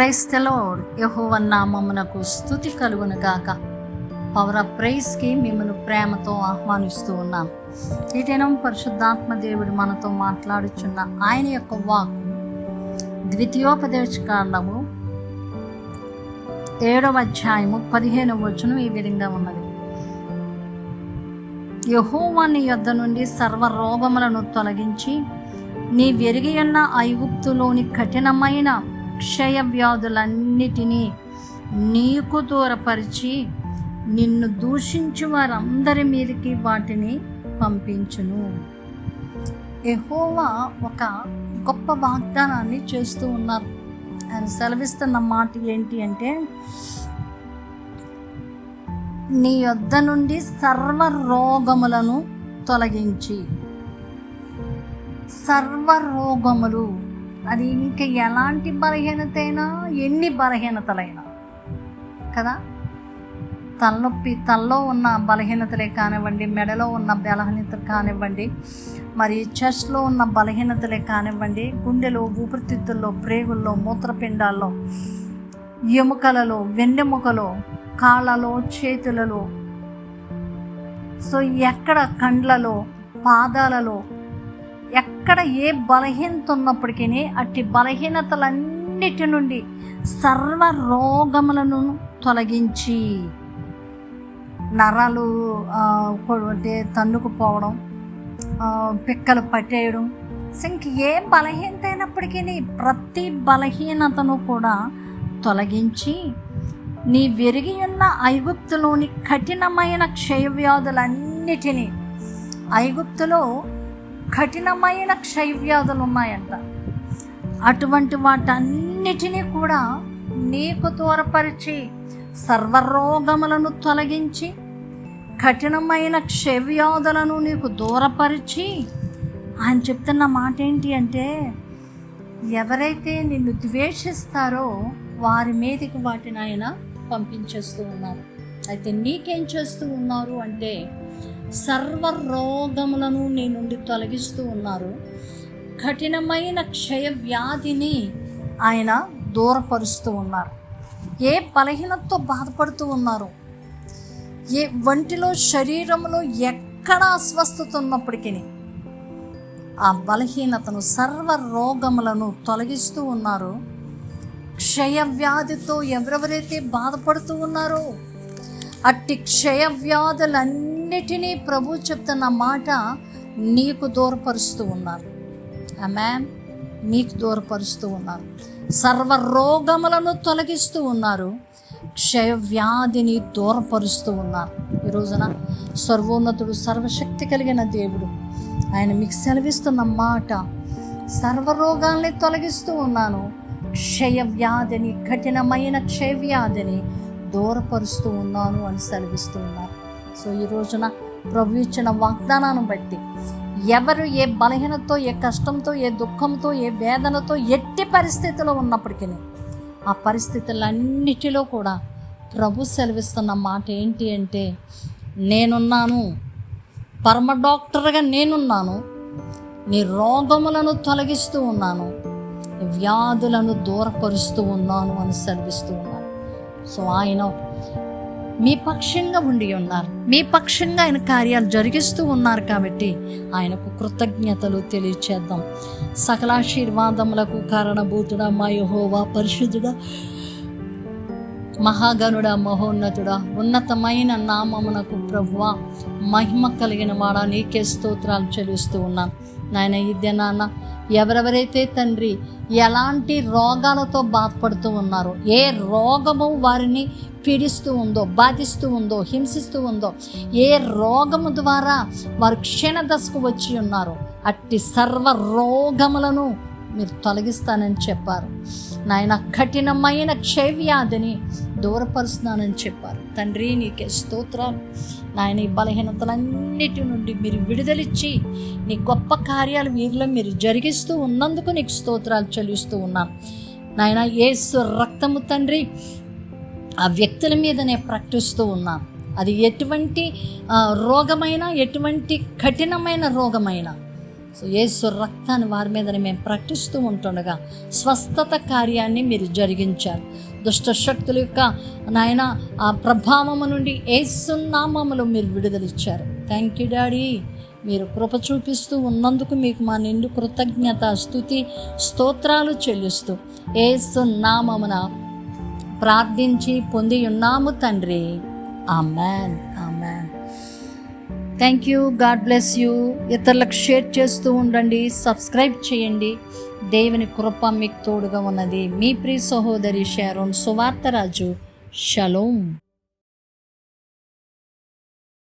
Price తెలోడ్ యహోవ నామమునకు స్థుతి కలుగును గాక. పవర్ ఆఫ్ ప్రైస్కి మిమ్మల్ని ప్రేమతో ఆహ్వానిస్తూ ఉన్నాం. ఈ దినం పరిశుద్ధాత్మ దేవుడు మనతో మాట్లాడుచున్న ఆయన యొక్క వాక్ ద్వితీయోపదేశ కాండము ఏడవ అధ్యాయము పదిహేనవ వచనం ఈ విధంగా ఉన్నది. యహోవాని యొద్ద నుండి సర్వ రోగములను తొలగించి నీ వెరిగియున్న ఐగుప్తులోని కఠినమైన క్షయ వ్యాధులన్నిటినీ నీకు దూరపరిచి నిన్ను దూషించు వారందరి మీదకి వాటిని పంపించును. ఎహోవా ఒక గొప్ప వాగ్దానాన్ని చేస్తూ ఉన్నారు. ఆయన సెలవిస్తున్న మాట ఏంటి అంటే నీ యొద్ద నుండి సర్వ రోగములను తొలగించి సర్వ రోగములు అది ఇంకా ఎలాంటి బలహీనత అయినా ఎన్ని బలహీనతలైనా కదా? తలనొప్పి తలలో ఉన్న బలహీనతలే కానివ్వండి మెడలో ఉన్న బలహీనతలు కానివ్వండి మరి చెస్ట్లో ఉన్న బలహీనతలే కానివ్వండి గుండెలో ఊపిరితిత్తుల్లో ప్రేగుల్లో మూత్రపిండాల్లో ఎముకలలో వెన్నెముకలో కాళ్ళలో చేతులలో సో ఎక్కడ కండ్లలో పాదాలలో ఎక్కడ ఏ బలహీనత ఉన్నప్పటికీ అట్టి బలహీనతలన్నిటి నుండి సర్వ రోగములను తొలగించి నరాలు అంటే తన్నుకుపోవడం పిక్కలు పట్టేయడం. ఇంక ఏ బలహీనత అయినప్పటికీ ప్రతి బలహీనతను కూడా తొలగించి నీ విరిగి ఉన్న ఐగుప్తులోని కఠినమైన క్షయవ్యాధులన్నిటినీ ఐగుప్తులో కఠినమైన క్షయవ్యాధులు ఉన్నాయంట అటువంటి వాటన్నిటినీ కూడా నీకు దూరపరిచి సర్వరోగములను తొలగించి కఠినమైన క్షయవ్యాధులను నీకు దూరపరిచి ఆయన చెప్తున్న మాట ఏంటి అంటే ఎవరైతే నిన్ను ద్వేషిస్తారో వారి మీదకి వాటిని ఆయన పంపించేస్తూ ఉన్నారు. అయితే నీకేం చేస్తూ ఉన్నారు అంటే సర్వ రోగములను నీ నుండి తొలగిస్తూ ఉన్నారు. కఠినమైన క్షయ వ్యాధిని ఆయన దూరపరుస్తూ ఉన్నారు. ఏ బలహీనతతో బాధపడుతూ ఉన్నారు? ఏ వంటిలో శరీరంలో ఎక్కడ అస్వస్థత ఉన్నప్పటికీ ఆ బలహీనతను సర్వ రోగములను తొలగిస్తూ ఉన్నారు. క్షయ వ్యాధితో ఎవరెవరైతే బాధపడుతూ ఉన్నారో అట్టి క్షయ వ్యాధులన్నిటినీ ప్రభు చెప్తున్న మాట నీకు దూరపరుస్తూ ఉన్నారు. మ్యామ్ నీకు దూరపరుస్తూ ఉన్నారు. సర్వ రోగములను తొలగిస్తూ ఉన్నారు. క్షయ వ్యాధిని దూరపరుస్తూ ఉన్నారు. ఈ రోజున సర్వోన్నతుడు సర్వశక్తి కలిగిన దేవుడు ఆయన మీకు సెలవిస్తున్న మాట సర్వరోగాల్ని తొలగిస్తూ ఉన్నాను. క్షయ వ్యాధిని కఠినమైన క్షయ వ్యాధిని దూరపరుస్తూ ఉన్నాను అని సెలవిస్తూ ఉన్నారు. సో ఈ రోజున ప్రభు ఇచ్చిన వాగ్దానాన్ని బట్టి ఎవరు ఏ బలహీనతో ఏ కష్టంతో ఏ దుఃఖంతో ఏ వేదనతో ఎట్టి పరిస్థితిలో ఉన్నప్పటికీ ఆ పరిస్థితులన్నిటిలో కూడా ప్రభు సెలవిస్తున్న మాట ఏంటి అంటే నేనున్నాను పరమ డాక్టర్గా నేనున్నాను నీ రోగములను తొలగిస్తూ ఉన్నాను వ్యాధులను దూరపరుస్తూ ఉన్నాను అని సెలవిస్తూ ఉన్నాను. సో ఆయన మీ పక్షంగా ఉండి ఉన్నారు. మీ పక్షంగా ఆయన కార్యాలు జరిగిస్తూ ఉన్నారు కాబట్టి ఆయనకు కృతజ్ఞతలు తెలియచేద్దాం. సకలాశీర్వాదములకు కారణభూతుడ మా యహోవా పరిశుద్ధుడా మహాగనుడ మహోన్నతుడా ఉన్నతమైన నామమునకు ప్రభువ మహిమ కలిగిన వాడా నీకే స్తోత్రాలు చెల్లిస్తూ ఉన్నాను. నాయన ఇదే నాన్న ఎవరెవరైతే తండ్రి ఎలాంటి రోగాలతో బాధపడుతూ ఉన్నారో ఏ రోగము వారిని పీడిస్తూ ఉందో బాధిస్తూ ఉందో హింసిస్తూ ఉందో ఏ రోగము ద్వారా వారు క్షీణ దశకు వచ్చి ఉన్నారో అట్టి సర్వ రోగములను మీరు తొలగిస్తానని చెప్పారు. నాయన కఠినమైన క్షయవ్యాధిని దూరపరుస్తున్నానని చెప్పారు. తండ్రి నీకే స్తోత్రాలు. నాయన ఈ బలహీనతలన్నిటి నుండి మీరు విడుదలిచ్చి నీ గొప్ప కార్యాలు వీరిలో మీరు జరిగిస్తూ ఉన్నందుకు నీకు స్తోత్రాలు చెల్లిస్తూ ఉన్నాను నాయన ఏసు రక్తము తండ్రి ఆ వ్యక్తుల మీద నేను ప్రకటిస్తూ ఉన్నాను. అది ఎటువంటి రోగమైనా ఎటువంటి కఠినమైన రోగమైనా. సో యేసు రక్తాన్ని వారి మీద మేము ప్రకటిస్తూ ఉంటుండగా స్వస్థత కార్యాన్ని మీరు జరిగించారు. దుష్ట శక్తుల యొక్క నాయన ఆ ప్రభావము నుండి ఏసునామములు మీరు విడుదలిచ్చారు. Thank you daddy. మీరు కృప చూపిస్తూ ఉన్నందుకు మీకు మా నిండు కృతజ్ఞత స్థుతి స్తోత్రాలు చెల్లిస్తూ ఏసునామమున ప్రార్థించి పొంది ఉన్నాము తండ్రి. Amen. Amen. Thank you God bless you ఇతరులకు షేర్ చేస్తూ ఉండండి. సబ్స్క్రైబ్ చేయండి. దేవుని కృప మీకు తోడుగా ఉన్నది. మీ ప్రియ సహోదరి షారోన్ సువార్తరాజు షలోం